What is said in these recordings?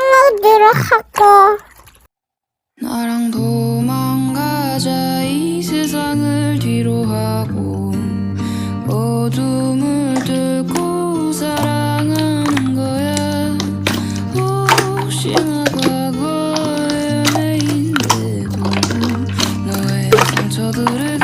쌍우들을 하고 나랑 도망가자 이 세상을 뒤로 하고. 어둠을 뚫고 사랑하는 거야. 혹시나 과거의 연인되고 너의 상처들을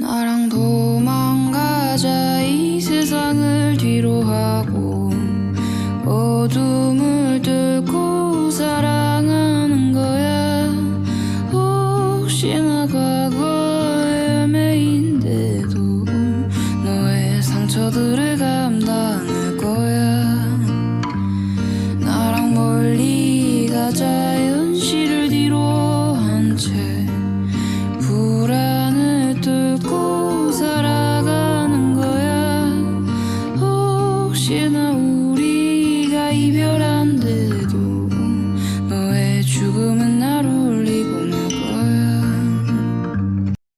나랑 도망가자 이 세상을 뒤로 하고. 어둠을 뚫고 사랑하는 거야. 혹시나 과거의 매인데도 너의 상처들을 감당할 거야. 나랑 멀리 가자